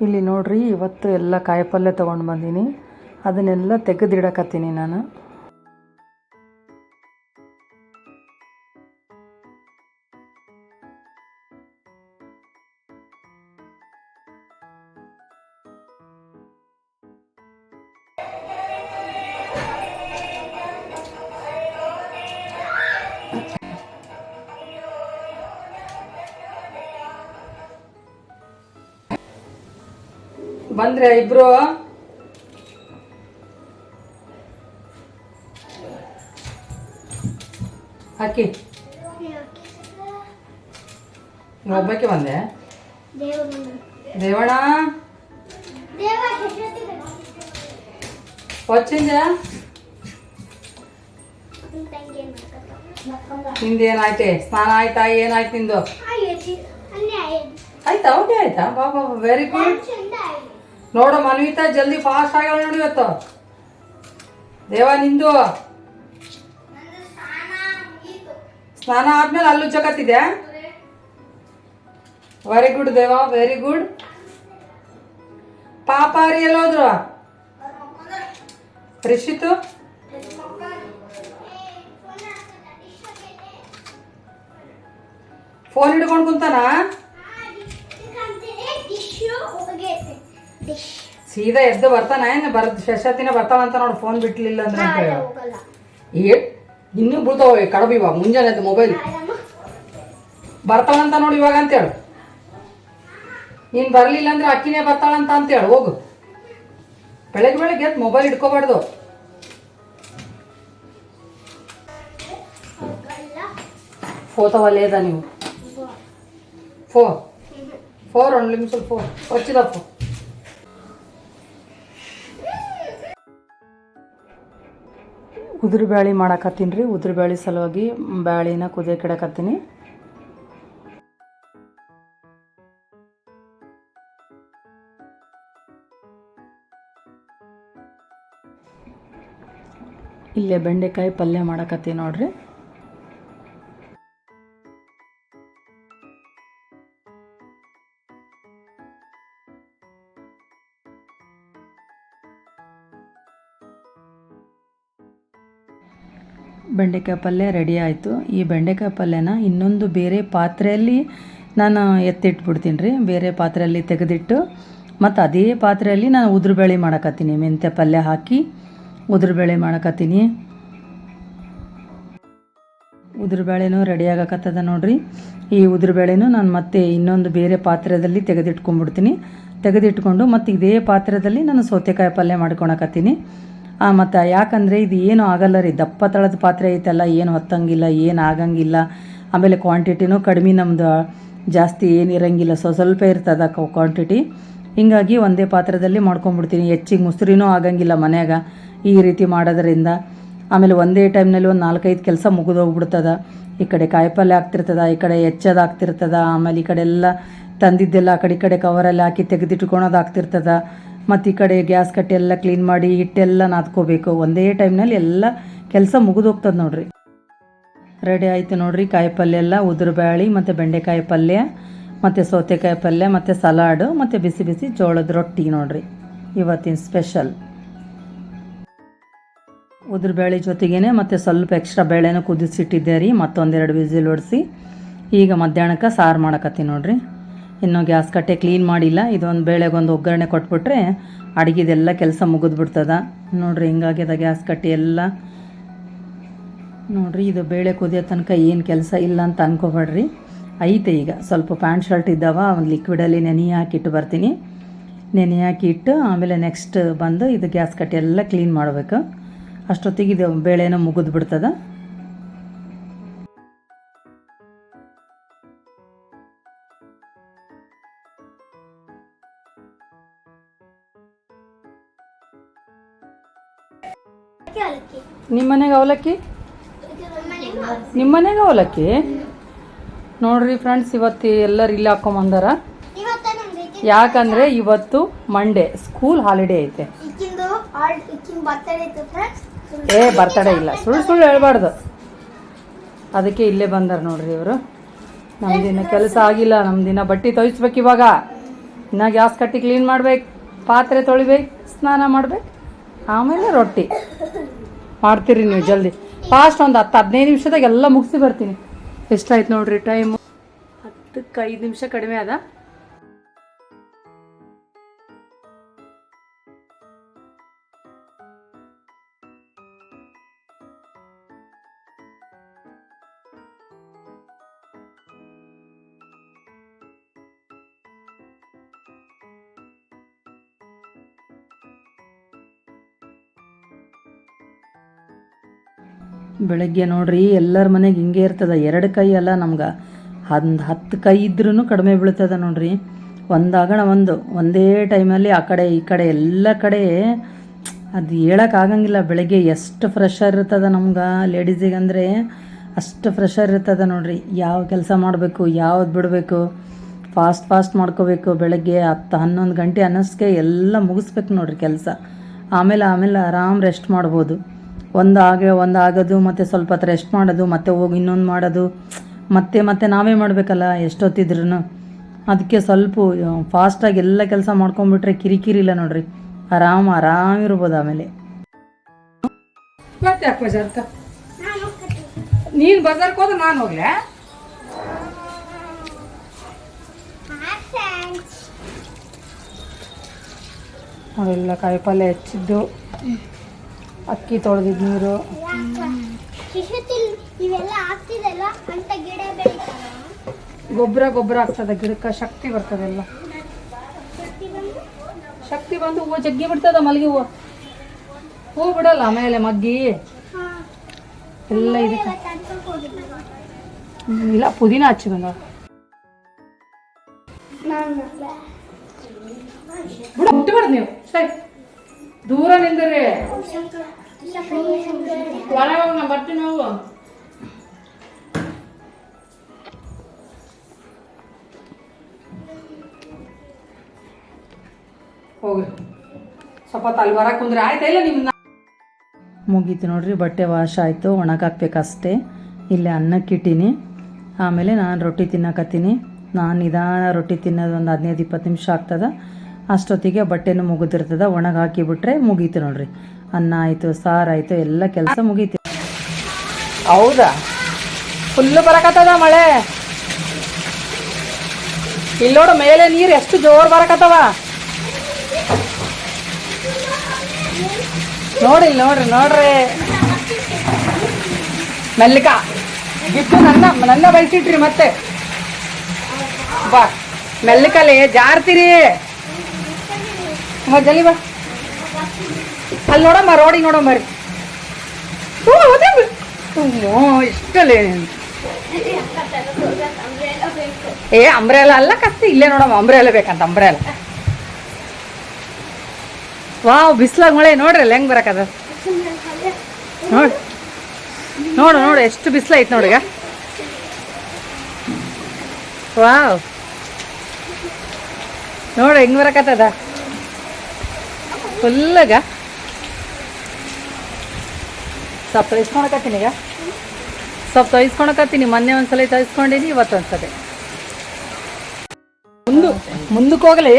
ಇಲ್ಲಿ ನೋಡ್ರಿ ಇವತ್ತು ಎಲ್ಲ ಕಾಯಿಪಲ್ಯ ತೊಗೊಂಡು ಬಂದೀನಿ. ಅದನ್ನೆಲ್ಲ ತೆಗೆದಿಡಕತ್ತೀನಿ ನಾನು. ಬಂದ್ರೆ ಇಬ್ರು. ಅಕ್ಕಿ ಒಬ್ಬಕ್ಕೆ ಬಂದೆ? ದೇವಣ ಹೊಚ್ಚಿಂದ ನಿಂದೇನಾಯ್ತೆ? ಸ್ನಾನ ಆಯ್ತಾ? ಏನಾಯ್ತು ನಿಂದು? ಆಯ್ತಾ ಓಕೆ ಆಯ್ತಾ. ಬಾಬಾ ವೆರಿ ಗುಡ್ ನೋಡು ಮನ್ವಿತ, ಜಲ್ದಿ ಫಾಸ್ಟ್ ಆಗ್ಯಾವ ನೋಡಿ ಇವತ್ತು. ದೇವ ನಿಂದು. ಸ್ನಾನ ಆದ್ಮೇಲೆ ಅಲ್ಲೂ ಜಗತ್ತಿದೆ very good Deva very good ಪಾಪ ರೀ ಎಲ್ಲೋದ್ರು? ರಿಷಿತು? ಫೋನ್ ಹಿಡ್ಕೊಂಡು ಕುಂತಾನ? ಸೀದಾ ಎದ್ದು ಬರ್ತಾನ? ಏನು ಬರ್ ಶಶತಿನ ಬರ್ತಾವ ಅಂತ ನೋಡಿ ಫೋನ್ ಬಿಟ್ಲಿಲ್ಲ ಅಂದ್ರೆ ಏ ಇನ್ನೂ ಬಿಡ್ತಾವ ಕಡಬಿ ಇವಾಗ ಮುಂಜಾನೆ ಅದು ಮೊಬೈಲ್ ಬರ್ತಾಳಂತ ನೋಡಿ ಇವಾಗ ಅಂತ ಹೇಳು. ನೀನು ಬರಲಿಲ್ಲ ಅಂದ್ರೆ ಅಕ್ಕಿನೇ ಬರ್ತಾಳಂತ ಅಂತೇಳು ಹೋಗು. ಬೆಳಗ್ಗೆ ಬೆಳಗ್ಗೆ ಎದ್ದು ಮೊಬೈಲ್ ಇಟ್ಕೋಬಾರ್ದು. ಫೋತವಲ್ಲೇದ ನೀವು. ಫೋ. ಫೋರ್ ಒಂದು ಲಿಮ್ಸಲ್ ಫೋರ್ ವಚ್ಚಿದ ಫೋ. ಉದುರು ಬ್ಯಾಳಿ ಮಾಡಾಕತ್ತೀನಿ ರೀ. ಉದುರು ಬ್ಯಾಳಿ ಸಲುವಾಗಿ ಬ್ಯಾಳಿನ ಕುದಿಯಕ್ಕೆ ಇಡಕತ್ತೀನಿ. ಇಲ್ಲೇ ಬೆಂಡೆಕಾಯಿ ಪಲ್ಯ ಮಾಡಕತ್ತೀನಿ ನೋಡ್ರಿ. ಬೆಂಡೆಕಾಯಿ ಪಲ್ಯ ರೆಡಿ ಆಯಿತು. ಈ ಬೆಂಡೆಕಾಯಿ ಪಲ್ಯನ ಇನ್ನೊಂದು ಬೇರೆ ಪಾತ್ರೆಯಲ್ಲಿ ನಾನು ಎತ್ತಿಟ್ಬಿಡ್ತೀನಿ ರೀ ಬೇರೆ ಪಾತ್ರೆಯಲ್ಲಿ ತೆಗೆದಿಟ್ಟು ಮತ್ತು ಅದೇ ಪಾತ್ರೆಯಲ್ಲಿ ನಾನು ಉದುರುಬೇಳೆ ಮಾಡಕತ್ತೀನಿ. ಮೆಂತ್ಯ ಪಲ್ಯ ಹಾಕಿ ಉದುರುಬೇಳೆ ಮಾಡಕತ್ತೀನಿ. ಉದುರುಬೇಳೆನೂ ರೆಡಿ ಆಗಕತ್ತದ ನೋಡ್ರಿ. ಈ ಉದುರುಬೇಳೆನೂ ನಾನು ಮತ್ತೆ ಇನ್ನೊಂದು ಬೇರೆ ಪಾತ್ರೆಯಲ್ಲಿ ತೆಗೆದಿಟ್ಕೊಂಡ್ಬಿಡ್ತೀನಿ. ತೆಗೆದಿಟ್ಕೊಂಡು ಮತ್ತು ಇದೇ ಪಾತ್ರೆದಲ್ಲಿ ನಾನು ಸೌತೆಕಾಯಿ ಪಲ್ಯ ಮಾಡ್ಕೊಳಕತ್ತೀನಿ ಮತ್ತು ಯಾಕಂದರೆ ಇದು ಏನು ಆಗಲ್ಲ ರೀ. ದಪ್ಪ ತಳದ ಪಾತ್ರೆ ಐತಲ್ಲ, ಏನು ಹೊತ್ತಂಗಿಲ್ಲ, ಏನು ಆಗಂಗಿಲ್ಲ. ಆಮೇಲೆ ಕ್ವಾಂಟಿಟಿನೂ ಕಡಿಮೆ ನಮ್ಮದು ಜಾಸ್ತಿ ಏನು ಇರಂಗಿಲ್ಲ. ಸೊ ಸ್ವಲ್ಪ ಇರ್ತದ ಕ್ವಾಂಟಿಟಿ ಹಿಂಗಾಗಿ ಒಂದೇ ಪಾತ್ರದಲ್ಲಿ ಮಾಡ್ಕೊಂಡ್ಬಿಡ್ತೀನಿ ಹೆಚ್ಚಿಗೆ ಮುಸ್ರಿನೂ ಆಗಂಗಿಲ್ಲ ಮನ್ಯಾಗ ಈ ರೀತಿ ಮಾಡೋದ್ರಿಂದ. ಆಮೇಲೆ ಒಂದೇ ಟೈಮ್ನಲ್ಲಿ ಒಂದು ನಾಲ್ಕೈದು ಕೆಲಸ ಮುಗಿದೋಗ್ಬಿಡ್ತದ. ಈ ಕಡೆ ಕಾಯಿಪಲ್ಲೆ ಆಗ್ತಿರ್ತದ, ಈ ಕಡೆ ಹೆಚ್ಚದ ಆಗ್ತಿರ್ತದ. ಆಮೇಲೆ ಈ ಕಡೆ ಎಲ್ಲ ತಂದಿದ್ದೆಲ್ಲ ಆ ಕಡೆ, ಈ ಕಡೆ ಕವರಲ್ಲಿ ಹಾಕಿ ತೆಗೆದಿಟ್ಕೊಳೋದು ಆಗ್ತಿರ್ತದ. ಮತ್ತು ಈ ಕಡೆ ಗ್ಯಾಸ್ ಕಟ್ಟೆ ಎಲ್ಲ ಕ್ಲೀನ್ ಮಾಡಿ ಹಿಟ್ಟೆಲ್ಲ ನಾದ್ಕೋಬೇಕು. ಒಂದೇ ಟೈಮ್ನಲ್ಲಿ ಎಲ್ಲ ಕೆಲಸ ಮುಗಿದೋಗ್ತದೆ ನೋಡ್ರಿ. ರೆಡಿ ಆಯಿತು ನೋಡ್ರಿ ಕಾಯಿ ಪಲ್ಯ ಎಲ್ಲ, ಉದುರು ಬ್ಯಾಳಿ ಮತ್ತು ಬೆಂಡೆಕಾಯಿ ಪಲ್ಯ, ಮತ್ತು ಸೌತೆಕಾಯಿ ಪಲ್ಯ, ಮತ್ತು ಸಲಾಡು ಮತ್ತು ಬಿಸಿ ಬಿಸಿ ಜೋಳದ ರೊಟ್ಟಿ ನೋಡ್ರಿ. ಇವತ್ತಿನ ಸ್ಪೆಷಲ್ ಉದುರು ಬೇಳೆ ಜೊತೆಗೇನೆ ಮತ್ತು ಸ್ವಲ್ಪ ಎಕ್ಸ್ಟ್ರಾ ಬೇಳೆನೂ ಕುದಿಸಿಟ್ಟಿದ್ದೆ ರೀ ಮತ್ತೊಂದೆರಡು ವಿಸಿಲ್ ಹೊಡಿಸಿ ಈಗ ಮಧ್ಯಾಹ್ನಕ್ಕೆ ಸಾರು ಮಾಡಕತ್ತೀನಿ ನೋಡ್ರಿ. ಇನ್ನೂ ಗ್ಯಾಸ್ ಕಟ್ಟೆ ಕ್ಲೀನ್ ಮಾಡಿಲ್ಲ. ಇದೊಂದು ಬೇಳೆಗೊಂದು ಒಗ್ಗರಣೆ ಕೊಟ್ಬಿಟ್ರೆ ಅಡುಗೆದೆಲ್ಲ ಕೆಲಸ ಮುಗಿದ್ಬಿಡ್ತದ. ನೋಡ್ರಿ ಹಿಂಗಾಗ್ಯದ ಗ್ಯಾಸ್ ಕಟ್ಟೆ ಎಲ್ಲ. ನೋಡ್ರಿ ಇದು ಬೇಳೆ ಕುದಿಯೋ ತನಕ ಏನು ಕೆಲಸ ಇಲ್ಲ ಅಂತ ಅನ್ಕೋಬೇಡ್ರಿ. ಐತೆ ಈಗ. ಸ್ವಲ್ಪ ಪ್ಯಾಂಟ್ ಶರ್ಟ್ ಇದ್ದಾವ ಒಂದು ಲಿಕ್ವಿಡಲ್ಲಿ ನೆನೆ ಹಾಕಿಟ್ಟು ಬರ್ತೀನಿ. ನೆನೆ ಹಾಕಿಟ್ಟು ಆಮೇಲೆ ನೆಕ್ಸ್ಟ್ ಬಂದು ಇದು ಗ್ಯಾಸ್ ಕಟ್ಟೆ ಎಲ್ಲ ಕ್ಲೀನ್ ಮಾಡಬೇಕು. ಅಷ್ಟೊತ್ತಿಗೆ ಇದು ಬೇಳೆನೂ ಮುಗಿದು ಬಿಡ್ತದ ನಿಮ್ಮ ಮನೆಗೆ ಅವಲಕ್ಕಿ? ನಿಮ್ಮ ಮನೆಗೆ ಅವಲಕ್ಕಿ? ನೋಡ್ರಿ ಫ್ರೆಂಡ್ಸ್ ಇವತ್ತು ಎಲ್ಲರೂ ಇಲ್ಲಿ ಹಾಕೊಂಬಂದಾರ ಯಾಕಂದ್ರೆ ಇವತ್ತು ಮಂಡೇ ಸ್ಕೂಲ್ ಹಾಲಿಡೇ ಐತೆ. ಏ ಬರ್ತಡೇ ಇಲ್ಲ. ಸುಳ್ಳು ಸುಳ್ಳು ಹೇಳ್ಬಾರ್ದು. ಅದಕ್ಕೆ ಇಲ್ಲೇ ಬಂದಾರ ನೋಡ್ರಿ ಇವರು. ನಮ್ದಿನ ಕೆಲಸ ಆಗಿಲ್ಲ ನಮ್ದಿನ ಬಟ್ಟೆ ತೊಯ್ಸ್ಬೇಕು ಇವಾಗ. ಇನ್ನ ಗ್ಯಾಸ್ ಕಟ್ಟಿ ಕ್ಲೀನ್ ಮಾಡ್ಬೇಕು ಪಾತ್ರೆ ತೊಳಿಬೇಕು ಸ್ನಾನ ಮಾಡ್ಬೇಕು. ಆಮೇಲೆ ರೊಟ್ಟಿ. ಮಾಡ್ತೀರಿ ನೀವು ಜಲ್ದಿ. ಫಾಸ್ಟ್ ಒಂದು ಹತ್ತು ಹದಿನೈದು ನಿಮಿಷದಾಗ ಎಲ್ಲ ಮುಗಿಸಿ ಬರ್ತೀನಿ. ಎಷ್ಟಾಯ್ತು ನೋಡ್ರಿ ಟೈಮು ಹತ್ತಕ್ಕೆ ಐದು ನಿಮಿಷ ಕಡಿಮೆ ಅದ ಬೆಳಗ್ಗೆ ನೋಡ್ರಿ, ಎಲ್ಲರ ಮನೆಗೆ ಹಿಂಗೆ ಇರ್ತದೆ. ಎರಡು ಕೈ ಅಲ್ಲ ನಮ್ಗೆ. ಒಂದು ಹತ್ತು ಕೈ ಇದ್ರೂ ಕಡಿಮೆ ಬೀಳ್ತದೆ ನೋಡ್ರಿ. ಒಂದಾಗಣ ಒಂದು. ಒಂದೇ ಟೈಮಲ್ಲಿ ಆ ಕಡೆ, ಈ ಕಡೆ, ಎಲ್ಲ ಕಡೆ ಅದು ಹೇಳೋಕ್ಕಾಗಂಗಿಲ್ಲ ಬೆಳಗ್ಗೆ ಎಷ್ಟು ಫ್ರೆಶರ್ ಇರ್ತದೆ ನಮ್ಗೆ ಲೇಡೀಸಿಗೆ ಅಂದರೆ ಅಷ್ಟು ಫ್ರೆಶರ್ ಇರ್ತದೆ ನೋಡ್ರಿ. ಯಾವ ಕೆಲಸ ಮಾಡಬೇಕು, ಯಾವ್ದು ಬಿಡಬೇಕು ಫಾಸ್ಟ್ ಫಾಸ್ಟ್ ಮಾಡ್ಕೋಬೇಕು. ಬೆಳಗ್ಗೆ ಹತ್ತು, ಹನ್ನೊಂದು ಗಂಟೆ ಅನ್ನಿಸ್ಕೆ ಎಲ್ಲ ಮುಗಿಸ್ಬೇಕು ನೋಡ್ರಿ ಕೆಲಸ. ಆಮೇಲೆ ಆಮೇಲೆ ಆರಾಮ್ ರೆಸ್ಟ್ ಮಾಡ್ಬೋದು. ಒಂದು ಆಗಿ ಒಂದು ಆಗೋದು ಮತ್ತು ಸ್ವಲ್ಪ ಹೊತ್ತು ರೆಸ್ಟ್ ಮಾಡೋದು ಮತ್ತೆ ಹೋಗಿ ಇನ್ನೊಂದು ಮಾಡೋದು. ಮತ್ತೆ ಮತ್ತೆ ನಾವೇ ಮಾಡಬೇಕಲ್ಲ ಎಷ್ಟೊತ್ತಿದ್ರು ಅದಕ್ಕೆ ಸ್ವಲ್ಪ ಫಾಸ್ಟಾಗಿ ಎಲ್ಲ ಕೆಲಸ ಮಾಡ್ಕೊಂಬಿಟ್ರೆ ಕಿರಿಕಿರಿ ಇಲ್ಲ ನೋಡ್ರಿ. ಆರಾಮ್ ಆರಾಮಿರ್ಬೋದು ಆಮೇಲೆ. ಮತ್ತೆ ನಾನು ಬಜಾರ್ಗೆ ಹೋದ್ರೆ ನಾನು ಹೋಗ್ಲೆ? ಅವೆಲ್ಲ ಕಾಯಿಪಲ್ಯ ಹೆಚ್ಚಿದ್ದು. ಅಕ್ಕಿ ತೊಳೆದಿದ್ದು ನೀರು. ಗೊಬ್ಬರ ಗೊಬ್ಬರ ಆಗ್ತದೆ ಗಿಡಕ್ಕೆ ಶಕ್ತಿ ಬರ್ತದೆಲ್ಲ ಶಕ್ತಿ ಬಂದು ಹೂವು ಜಗ್ಗಿ ಬಿಡ್ತದ ಮಲ್ಲಿಗೆ ಹೂವು. ಹೂ ಬಿಡಲ್ಲ ಆಮೇಲೆ ಮಗ್ಗಿ. ಎಲ್ಲ ಇದಕ್ಕೆ. ಇಲ್ಲ ಪುದೀನ ಹಚ್ಚಿ ಬಂದ ಬಿಡ ಮುಟ್ಟಬೇಡ ನೀವು. ಸರಿ. ದೂರ ನಿಂದ್ರಿ. ಒಳಗೆ ನಾ ಬರ್ತೀನಿ ನಾವು ಇಲ್ಲ ಮುಗೀತು ನೋಡ್ರಿ, ಬಟ್ಟೆ ವಾಶ್ ಆಯಿತು ಒಣಗಾಕ್ಬೇಕಷ್ಟೇ ಅನ್ನಕ್ಕೆ ಅನ್ನಕ್ಕಿಟ್ಟೀನಿ ಆಮೇಲೆ ನಾನು ರೊಟ್ಟಿ ತಿನ್ನಕತ್ತೀನಿ. ನಾನು ನಿಧಾನ ರೊಟ್ಟಿ ತಿನ್ನೋದು ಒಂದು ಹದಿನೈದು ಇಪ್ಪತ್ತು ನಿಮಿಷ ಆಗ್ತದ. ಅಷ್ಟೊತ್ತಿಗೆ ಬಟ್ಟೆನೂ ಮುಗಿದಿರ್ತದ, ಒಣಗಿ ಹಾಕಿಬಿಟ್ರೆ ಮುಗೀತು ನೋಡ್ರಿ. ಅನ್ನ ಆಯಿತು ಆಯ್ತು, ಎಲ್ಲ ಕೆಲಸ ಮುಗೀತು. ಹೌದಾ? ಫುಲ್ಲು ಬರಕತ್ತದ ಮಳೆ? ಇಲ್ಲಿ ನೋಡು ಮೇಲೆ ನೀರು ಎಷ್ಟು ಜೋರು ಬರಕತ್ತವ. ನೋಡಿ ನೋಡ್ರಿ ನೋಡ್ರಿ. ಮೆಲ್ಲಿಕ ಬಿದ್ದು ನನ್ನ ನನ್ನ ಬೈಸಿಟ್ರಿ ಮತ್ತೆ. ಬಾ, ಮೆಲ್ಲಿಕಲ್ಲಿ ಜಾರ್ತೀರಿ. ಜಲ್ದಿ ಬಾ. ಅಲ್ಲಿ ನೋಡಮ್ಮ, ರೋಡಿಗೆ ನೋಡಮ್ಮ ರೀ ಹ್ಞೂ ಅದೇ ಬಿ- ಹ್ಞೂ ಇಷ್ಟಲ್ಲೇ ಏ, ಅಂಬ್ರೆಲ್ಲ ಅಲ್ಲ ಕತ್ತಿ. ಇಲ್ಲೇ ನೋಡಮ್ಮ, ಅಂಬ್ರೆಲ್ಲ ಬೇಕಂತ, ಅಂಬ್ರೆಲ್ಲ. ವಾವ್, ಬಿಸ್ಲಾಗ ಮಳೆ ನೋಡ್ರಿ ಅಲ್ಲಿ ಹೆಂಗ್ ಬರಕದ ನೋಡಿ. ನೋಡು ನೋಡು, ಎಷ್ಟು ಬಿಸಿಲೈತೆ ನೋಡಿ ಈಗ. ವಾವ್. ನೋಡು, ಹೆಂಗ್ ಬರಕತ್ತದ ಫುಲ್ಲಾಗ ಸ್ವಲ್ಪ ತೊಯ್ಸ್ಕೊಳಕತ್ತೀನಿ ಈಗ ಸ್ವಲ್ಪ ತೊಯ್ಸ್ಕೊಳಕತ್ತೀನಿ ಮೊನ್ನೆ ಒಂದ್ಸಲ ತೊಯ್ಸ್ಕೊಂಡಿನಿ ಇವತ್ತೊಂದ್ಸಲ ಮುಂದು ಮುಂದಕ್ಕೆ ಹೋಗಲಿ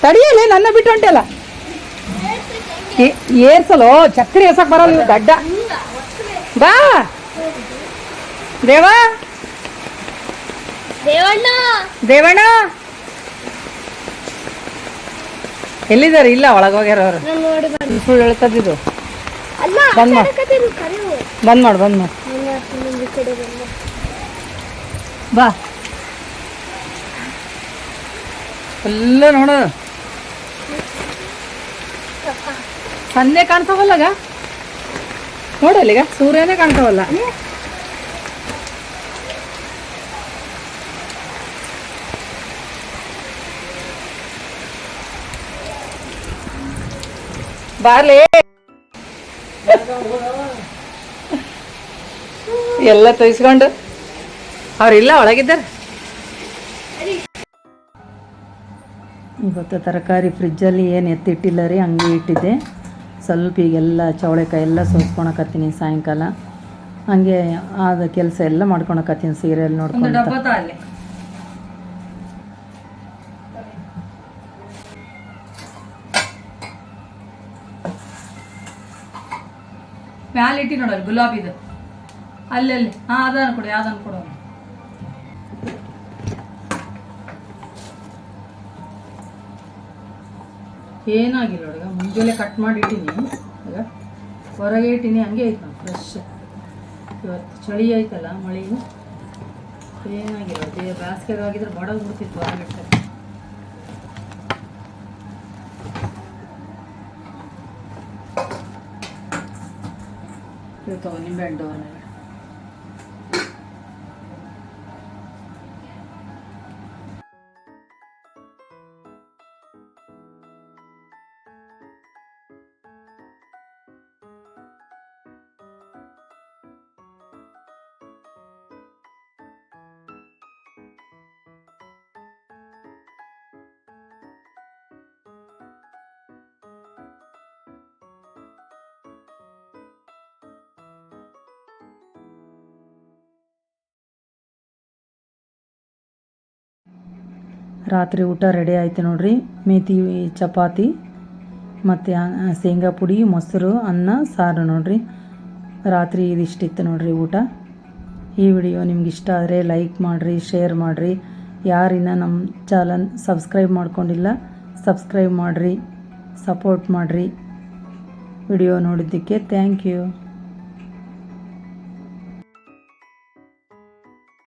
ತಡಿಯಲಿ ನನ್ನ ಬಿಟ್ಟು ಹೊಂಟಲ್ಲ ಏ- ಏರ್ಸಲು ಛತ್ರಿ ಎಸಕ್ ಬರಲ್ಲ ಇವು ಗಡ್ಡ ಬಾ ದೇವ ದೇವಣ್ಣ ದೇವಣ್ಣ ಎಲ್ಲಿದ್ದಾರೆ? ಇಲ್ಲ ಒಳಗೆ ಹೋಗ್ಯಾರ ಅವ್ರು. ಸುಳ್ಳು ಹೇಳ್ತದಿದ್ದು ಬಂದ್ ಮಾಡು. ಬಂದ್ ಮಾಡು ಬಂದ್ ಮಾಡು. ಬಾ. ಎಲ್ಲ ನೋಡ. ಸಂದೆ ಕಾಣ್ತಾವಲ್ಲಗ ನೋಡಲ್ಲಿಗ ಸೂರ್ಯನೇ ಕಾಣ್ತಾವಲ್ಲ ಬಾರ್ಲಿ. ಎಲ್ಲ ತೊಯ್ಸ್ಕೊಂಡು. ಅವ್ರಿಲ್ಲ ಒಳಗಿದ್ದಾರೆ. ಇವತ್ತು ತರಕಾರಿ ಫ್ರಿಜ್ಜಲ್ಲಿ ಏನು ಎತ್ತಿಟ್ಟಿಲ್ಲ ರೀ ಹಂಗೆ ಇಟ್ಟಿದ್ದೆ. ಸ್ವಲ್ಪ ಈಗೆಲ್ಲ ಚವಳೆಕಾಯಿ ಎಲ್ಲ ಸೋಸ್ಕೊಳಕತ್ತೀನಿ ಸಾಯಂಕಾಲ. ಹಂಗೆ ಆದ ಕೆಲಸ ಎಲ್ಲ ಮಾಡ್ಕೊಳಕತ್ತೀನಿ ಸೀರಿಯಲ್ ನೋಡ್ಕೊಂಡು ಇಟ್ಟಿ ನೋಡಲ್ಲಿ ಗುಲಾಬಿದು. ಅಲ್ಲಲ್ಲಿ, ಹಾಂ, ಅದನ್ನು ಕೊಡು, ಯಾವ್ದನ್ನು ಕೊಡು ಏನಾಗಿಲ್ಲ ನೋಡೀಗ ಮುಂಜಾನೆ ಕಟ್ ಮಾಡಿ ಇಟ್ಟೀನಿ ಈಗ ಹೊರಗೆ ಇಟ್ಟೀನಿ, ಹಂಗೆ ಐತೆ ಫ್ರೆಶ್ ಇವತ್ತು ಚಳಿ ಐತಲ್ಲ ಮಳೆ ಏನಾಗಿಲ್ಲ ಅದೇ ಬೇಸಿಗೆ ಆಗಿದ್ರೆ ಬಡ ಬಿಡ್ತಿತ್ತು ಹೊರಗೆ തോന്നിയും വേണ്ടോ ರಾತ್ರಿ ಊಟ ರೆಡಿ ಆಯ್ತು ನೋಡ್ರಿ. ಮೇತಿ, ಚಪಾತಿ, ಮತ್ತು ಶೇಂಗಾ ಪುಡಿ, ಮೊಸರು, ಅನ್ನ, ಸಾರು ನೋಡ್ರಿ. ರಾತ್ರಿ ಇದಿಷ್ಟಿತ್ತು ನೋಡ್ರಿ ಊಟ. ಈ ವಿಡಿಯೋ ನಿಮ್ಗೆ ಇಷ್ಟ ಆದರೆ ಲೈಕ್ ಮಾಡಿರಿ ಶೇರ್ ಮಾಡಿರಿ. ಯಾರಿನ್ನ ನಮ್ಮ ಚಾನಲ್ ಸಬ್ಸ್ಕ್ರೈಬ್ ಮಾಡ್ಕೊಂಡಿಲ್ಲ ಸಬ್ಸ್ಕ್ರೈಬ್ ಮಾಡಿರಿ ಸಪೋರ್ಟ್ ಮಾಡಿರಿ. ವಿಡಿಯೋ ನೋಡಿದ್ದಕ್ಕೆ ಥ್ಯಾಂಕ್ ಯು